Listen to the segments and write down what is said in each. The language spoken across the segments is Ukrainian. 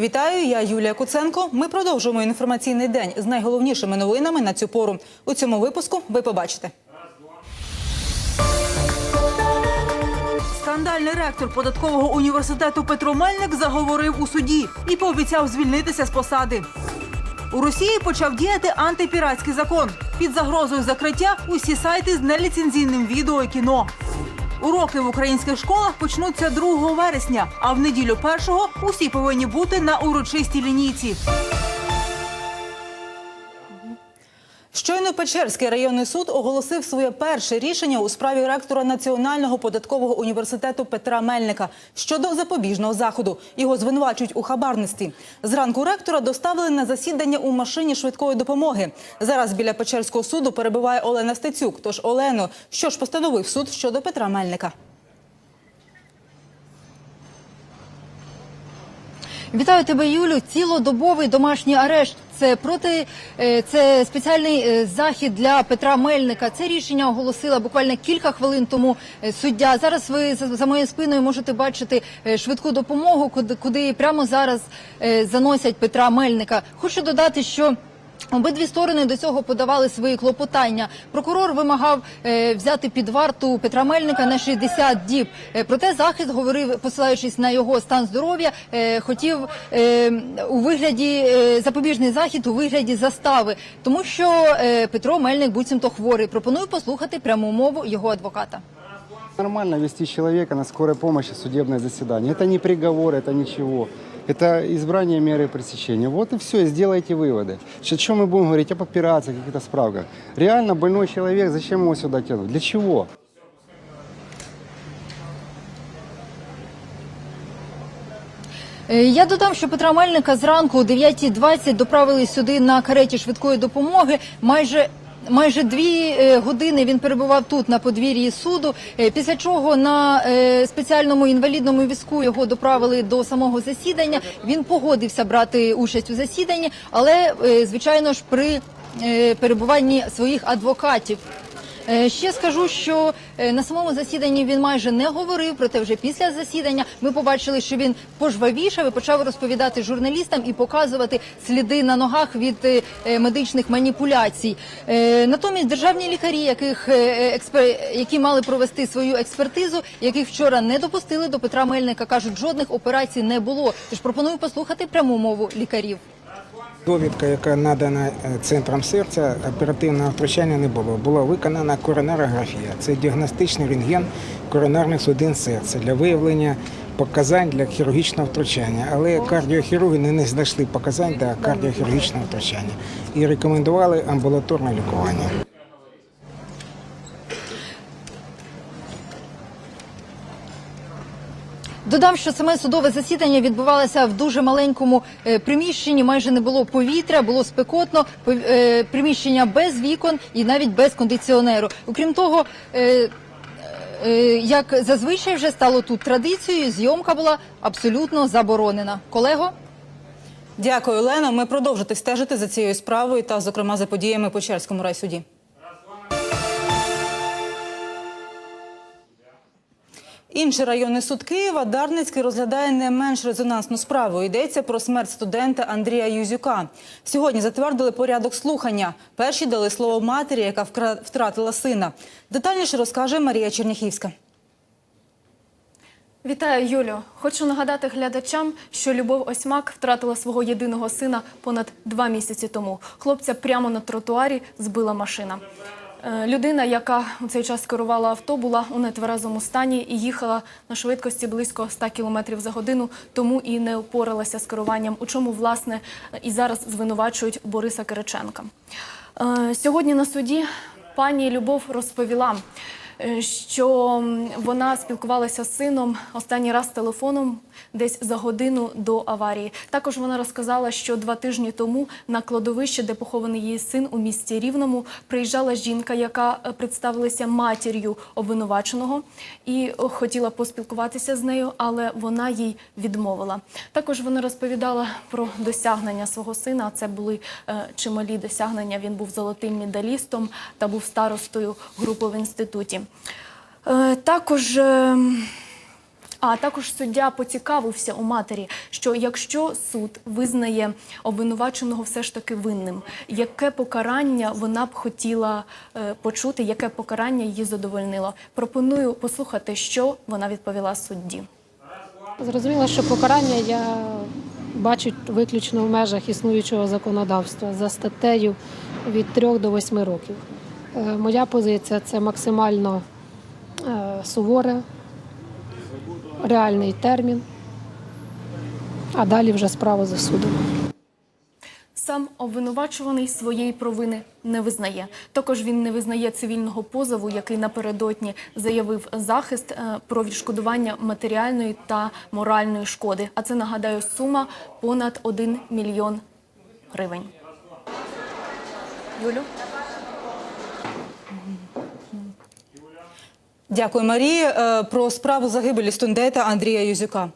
Вітаю, я Юлія Куценко. Ми продовжуємо інформаційний день з найголовнішими новинами на цю пору. У цьому випуску ви побачите. Скандальний ректор податкового університету Петро Мельник заговорив у суді і пообіцяв звільнитися з посади. У Росії почав діяти антипіратський закон. Під загрозою закриття усі сайти з неліцензійним відео і кіно. Уроки в українських школах почнуться 2 вересня, а в неділю першого усі повинні бути на урочистій лінійці. Щойно Печерський районний суд оголосив своє перше рішення у справі ректора Національного податкового університету Петра Мельника щодо запобіжного заходу. Його звинувачують у хабарництві. Зранку ректора доставили на засідання у машині швидкої допомоги. Зараз біля Печерського суду перебуває Олена Стецюк. Тож Олено, що ж постановив суд щодо Петра Мельника? Вітаю тебе, Юлю. Цілодобовий домашній арешт. Це проти е, це спеціальний е, захід для Петра Мельника. Це рішення оголосила буквально кілька хвилин тому е, суддя. Зараз ви за моєю спиною можете бачити швидку допомогу, куди, прямо зараз заносять Петра Мельника. Хочу додати, що. Обидві сторони до цього подавали свої клопотання. Прокурор вимагав е, взяти під варту Петра Мельника на 60 діб. Е, проте захист говорив, посилаючись на його стан здоров'я, е, хотів у вигляді запобіжний захід у вигляді застави, тому що Петро Мельник буцімто хворий. Пропоную послухати пряму мову його адвоката. Нормально вести человека на скорой помощи в судебное заседание. Это не приговор, это ничего. Это избрание меры пресечения. Вот и все, сделайте выводы. Что, что мы будем говорить об операциях, каких-то справках? Реально больной человек, зачем его сюда тянуть? Для чего? Е, Я додам, що Петра Мельника зранку о 9.20 доправили сюди на кареті швидкої допомоги. Майже Майже дві е, години він перебував тут на подвір'ї суду. е, Після чого на е, спеціальному інвалідному візку його доправили до самого засідання. Він погодився брати участь у засіданні, але звичайно ж при перебуванні своїх адвокатів. Е, Ще скажу, що е, на самому засіданні він майже не говорив, проте вже після засідання ми побачили, що він пожвавішав і почав розповідати журналістам і показувати сліди на ногах від е, медичних маніпуляцій. Натомість державні лікарі, яких які мали провести свою експертизу, яких вчора не допустили до Петра Мельника, кажуть, жодних операцій не було. Тож пропоную послухати пряму мову лікарів. Довідка, яка надана е, центром серця, оперативного втручання не було. Була виконана коронарографія. Це діагностичний рентген коронарних судин серця для виявлення показань для хірургічного втручання. Але кардіохірурги не, не знайшли показань для кардіохірургічного втручання і рекомендували амбулаторне лікування. Додам, що саме судове засідання відбувалося в дуже маленькому е, приміщенні. Майже не було повітря, було спекотно. е, Приміщення без вікон і навіть без кондиціонеру. Окрім того. е, Як зазвичай вже стало тут традицією, зйомка була абсолютно заборонена. Колего, Дякую, Олено. Ми продовжите стежити за цією справою та, зокрема, за подіями в Печерському райсуді. Інший районний суд Києва Дарницький розглядає не менш резонансну справу. Йдеться про смерть студента Андрія Юзюка. Сьогодні затвердили порядок слухання. Перші дали слово матері, яка втратила сина. Детальніше розкаже Марія Черняхівська. Вітаю, Юлю. Хочу нагадати глядачам, що Любов Осьмак втратила свого єдиного сина понад два місяці тому. Хлопця прямо на тротуарі збила машина. Е, Людина, яка у цей час керувала авто, була у нетверезому стані і їхала на швидкості близько 100 км за годину, тому і не опоралася з керуванням, у чому власне і зараз звинувачують Бориса Кириченка. Е, Сьогодні на суді пані Любов розповіла, що вона спілкувалася з сином останній раз телефоном десь за годину до аварії. Також вона розказала, що два тижні тому на кладовище, де похований її син у місті Рівному, приїжджала жінка, яка е, представилася матір'ю обвинуваченого і е, хотіла поспілкуватися з нею, але вона їй відмовила. Також вона розповідала про досягнення свого сина. Це були е, чималі досягнення. Він був золотим медалістом та був старостою групи в інституті. Е, Також е, А також суддя поцікавився у матері, що якщо суд визнає обвинуваченого все ж таки винним, яке покарання вона б хотіла е, почути, яке покарання її задовольнило. Пропоную послухати, що вона відповіла судді. Зрозуміло, що покарання я бачу виключно в межах існуючого законодавства за статтею від 3 до 8 років. Е, Моя позиція це максимально е, суворе, реальний термін, а далі вже справа за судом. Сам обвинувачуваний своєї провини не визнає. Також він не визнає цивільного позову, який напередодні заявив захист е, про відшкодування матеріальної та моральної шкоди. А це нагадаю сума понад 1 мільйон гривень. Юлю? Дякую, Марії. Е, Про справу загибелі студента Андрія Юзюка.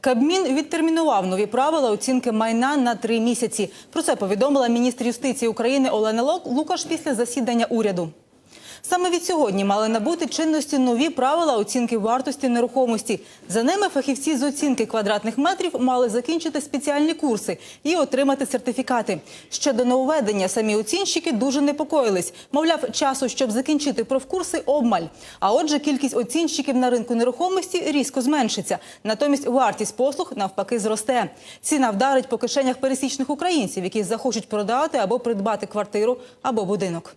Кабмін відтермінував нові правила оцінки майна на три місяці. Про це повідомила міністр юстиції України Олена Лукаш після засідання уряду. Саме від сьогодні мали набути чинності нові правила оцінки вартості нерухомості. За ними фахівці з оцінки квадратних метрів мали закінчити спеціальні курси і отримати сертифікати. Ще до нововведення самі оцінщики дуже непокоїлись. Мовляв, часу, щоб закінчити профкурси, обмаль. А отже, кількість оцінщиків на ринку нерухомості різко зменшиться. Натомість вартість послуг навпаки зросте. Ціна вдарить по кишенях пересічних українців, які захочуть продати або придбати квартиру або будинок.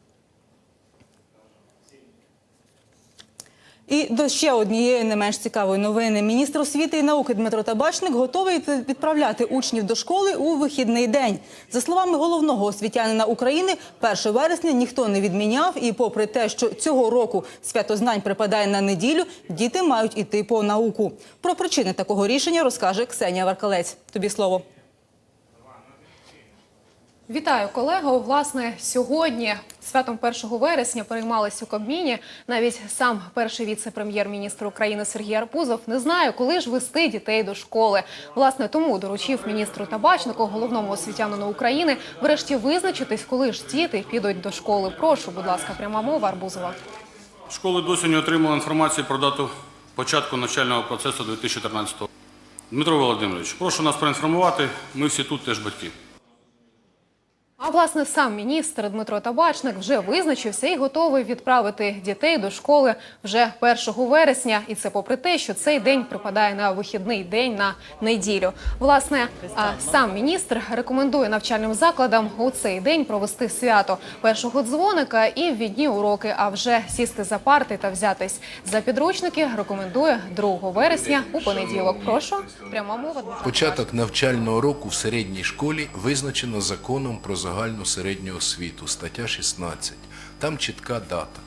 І до ще однієї не менш цікавої новини. Міністр освіти і науки Дмитро Табачник готовий відправляти учнів до школи у вихідний день. За словами головного освітянина України, 1 вересня ніхто не відміняв. І попри те, що цього року свято знань припадає на неділю, діти мають іти по науку. Про причини такого рішення розкаже Ксенія Варкалець. Тобі слово. Вітаю, колего. Власне, сьогодні святом 1 вересня переймались у Кабміні. Навіть сам перший віце-прем'єр-міністр України Сергій Арбузов не знає, коли ж вести дітей до школи. Власне, тому доручив міністру Табачнику, головному освітянину України, врешті визначитись, коли ж діти підуть до школи. Прошу, будь ласка, пряма мова Арбузова. Школи досі не отримали інформації про дату початку навчального процесу 2014 року. Дмитро Володимирович, прошу нас проінформувати. Ми всі тут теж батьки. А власне сам міністр Дмитро Табачник вже визначився і готовий відправити дітей до школи вже 1 вересня. І це попри те, що цей день припадає на вихідний день на неділю. Власне, а сам міністр рекомендує навчальним закладам у цей день провести свято першого дзвоника і ввідні уроки. А вже сісти за парти та взятись за підручники рекомендує 2 вересня у понеділок. Прошу пряма мова. Початок навчального року в середній школі визначено законом про загальну середню освіту, стаття 16. Там чітка дата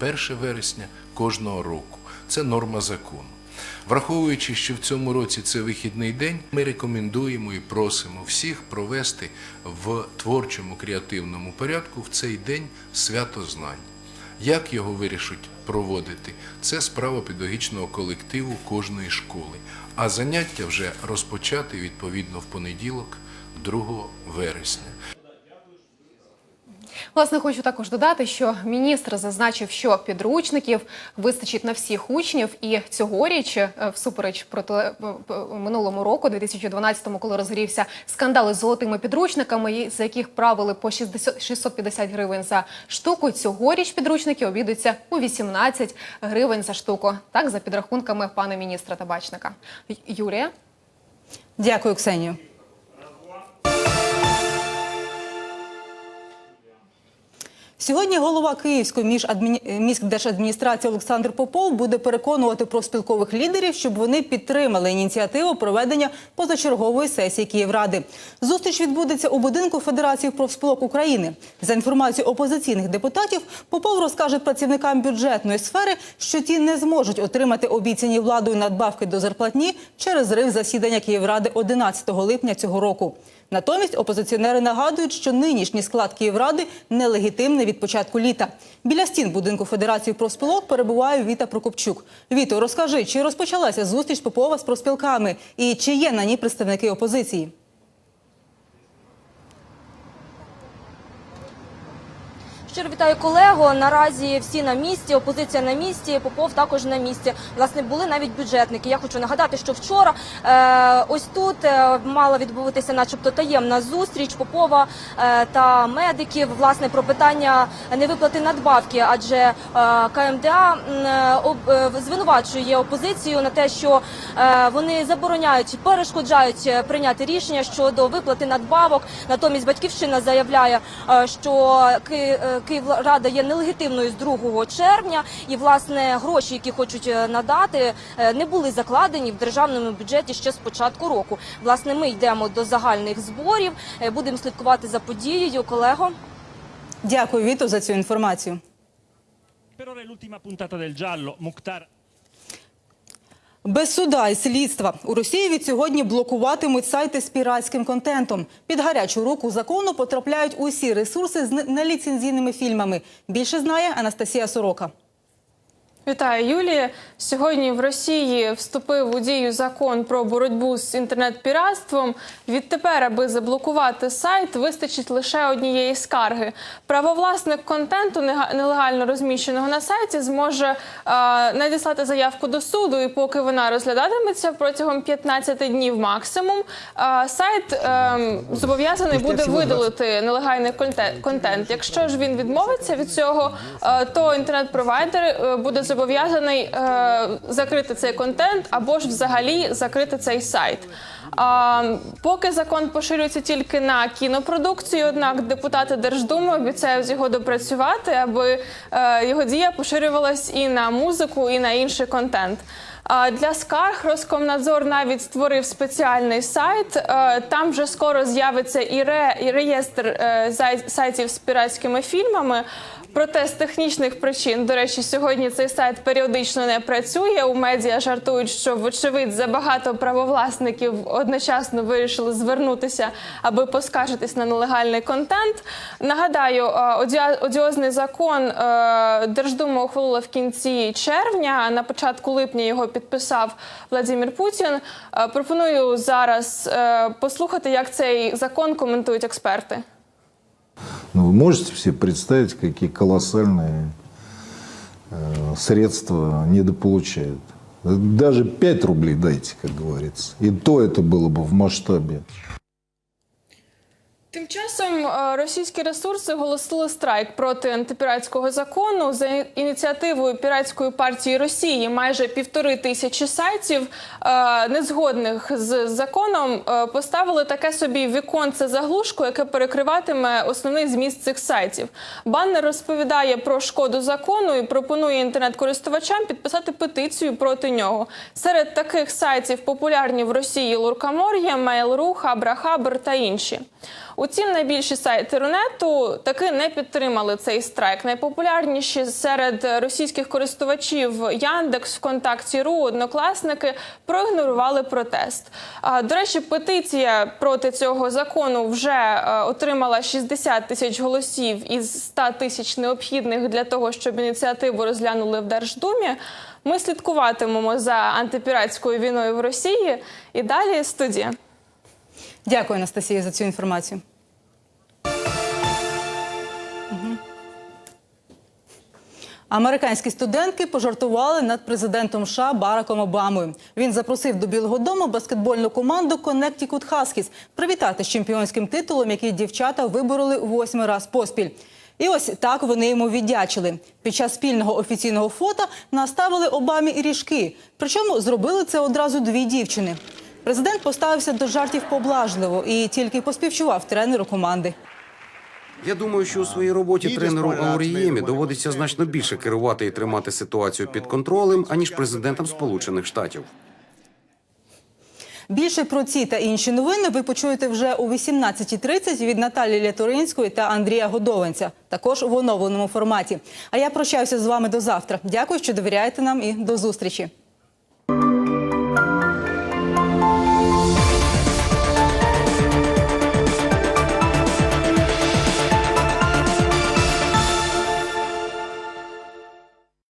1 вересня кожного року. Це норма закону. Враховуючи, що в цьому році це вихідний день, ми рекомендуємо і просимо всіх провести в творчому креативному порядку в цей день свято знань. Як його вирішуть проводити, це справа педагогічного колективу кожної школи. А заняття вже розпочати відповідно в понеділок, 2 вересня. Власне, хочу також додати, що міністр зазначив, що підручників вистачить на всіх учнів, і цьогоріч, е, всупереч проти е, минулому року, 2012-му, коли розгорівся скандал із золотими підручниками, за яких правили по 60 650 гривень за штуку. Цьогоріч підручники обійдуться у 18 гривень за штуку. Так за підрахунками пана міністра Табачника. Юрія. Дякую, Ксенію. Сьогодні голова Київської міжадміні- міськдержадміністрації Олександр Попов буде переконувати профспілкових лідерів, щоб вони підтримали ініціативу проведення позачергової сесії Київради. Зустріч відбудеться у будинку Федерації профспілок України. За інформацією опозиційних депутатів, Попов розкаже працівникам бюджетної сфери, що ті не зможуть отримати обіцяні владою надбавки до зарплатні через зрив засідання Київради 11 липня цього року. Натомість опозиціонери нагадують, що нинішній склад Київради нелегітимний від початку літа. Біля стін будинку Федерації профспілок перебуває Віта Прокопчук. Віто, розкажи, чи розпочалася зустріч Попова з профспілками і чи є на ній представники опозиції? Щиро вітаю колего. Наразі всі на місці, опозиція на місці, Попов також на місці. Власне, були навіть бюджетники. Я хочу нагадати, що вчора е, ось тут е, мала відбуватися, начебто, таємна зустріч Попова е, та медиків. Власне, про питання невиплати надбавки, адже е, КМДА е, е, звинувачує опозицію на те, що е, вони забороняють, перешкоджають е, прийняти рішення щодо виплати надбавок. Натомість батьківщина заявляє, е, що Київрада є нелегітимною з 2 червня, і власне гроші, які хочуть е, надати, е, не були закладені в державному бюджеті ще з початку року. Власне, ми йдемо до загальних зборів. е, Будемо слідкувати за подією. Колего. Дякую, Віто, за цю інформацію. Per ora è l'ultima puntata del giallo. Mukhtar Без суда і слідства у Росії від сьогодні блокуватимуть сайти з піратським контентом. Під гарячу руку закону потрапляють усі ресурси з неліцензійними фільмами. Більше знає Анастасія Сорока. Вітаю, Юлія. Сьогодні в Росії вступив у дію закон про боротьбу з інтернет-піратством. Відтепер, аби заблокувати сайт, вистачить лише однієї скарги. Правовласник контенту нелегально розміщеного на сайті зможе е, надіслати заявку до суду, і поки вона розглядатиметься протягом 15 днів максимум, е, сайт е, зобов'язаний буде видалити нелегальний контент. контент. Якщо ж він відмовиться від цього, е, то інтернет-провайдер е, буде зобов'язаний е, закрити цей контент або ж взагалі закрити цей сайт. А, поки закон поширюється тільки на кінопродукцію, однак депутати Держдуми обіцяють його допрацювати, аби е, його дія поширювалась і на музику, і на інший контент. Для скарг Роскомнадзор навіть створив спеціальний сайт. Е, Там вже скоро з'явиться і, реєстр е, сайтів з піратськими фільмами. Проте з технічних причин, до речі, сьогодні цей сайт періодично не працює. У медіа жартують, що вочевидь забагато правовласників одночасно вирішили звернутися, аби поскаржитись на нелегальний контент. Нагадаю, е, одіозний закон Держдума ухвалила в кінці червня. а На початку липня його підписав Владимир Путін. Е, Пропоную зараз е, послухати, як цей закон коментують експерти. Ну, вы можете себе представить, какие колоссальные э, средства недополучают? Даже 5 рублей дайте, как говорится. И то это было бы в масштабе. Тим часом е, російські ресурси оголосили страйк проти антипіратського закону за ініціативою піратської партії Росії. Майже півтори тисячі сайтів, е, незгодних з законом, е, поставили таке собі віконце заглушку, яке перекриватиме основний зміст цих сайтів. Баннер розповідає про шкоду закону і пропонує інтернет-користувачам підписати петицію проти нього. Серед таких сайтів популярні в Росії Луркамор'я, Mail.ru, Хабра-Хабр та інші. Утім, найбільші сайти Рунету таки не підтримали цей страйк. Найпопулярніші серед російських користувачів Яндекс, ВКонтакті.ру, однокласники проігнорували протест. До речі, петиція проти цього закону вже е, отримала 60 тисяч голосів із 100 тисяч необхідних для того, щоб ініціативу розглянули в Держдумі. Ми слідкуватимемо за антипіратською війною в Росії. І далі студія. Дякую, Анастасія, за цю інформацію. Американські студентки пожартували над президентом США Бараком Обамою. Він запросив до Білого Дому баскетбольну команду Connecticut Huskies привітати з чемпіонським титулом, який дівчата вибороли восьми раз поспіль. І ось так вони йому віддячили. Під час спільного офіційного фото наставили Обамі і ріжки. Причому зробили це одразу дві дівчини. Президент поставився до жартів поблажливо і тільки поспівчував тренеру команди. Я думаю, що у своїй роботі тренеру Ауріємі доводиться значно більше керувати і тримати ситуацію під контролем, аніж президентам Сполучених Штатів. Більше про ці та інші новини ви почуєте вже о 18.30 від Наталії Ляторинської та Андрія Годованця. Також в оновленому форматі. А я прощаюся з вами до завтра. Дякую, що довіряєте нам і до зустрічі.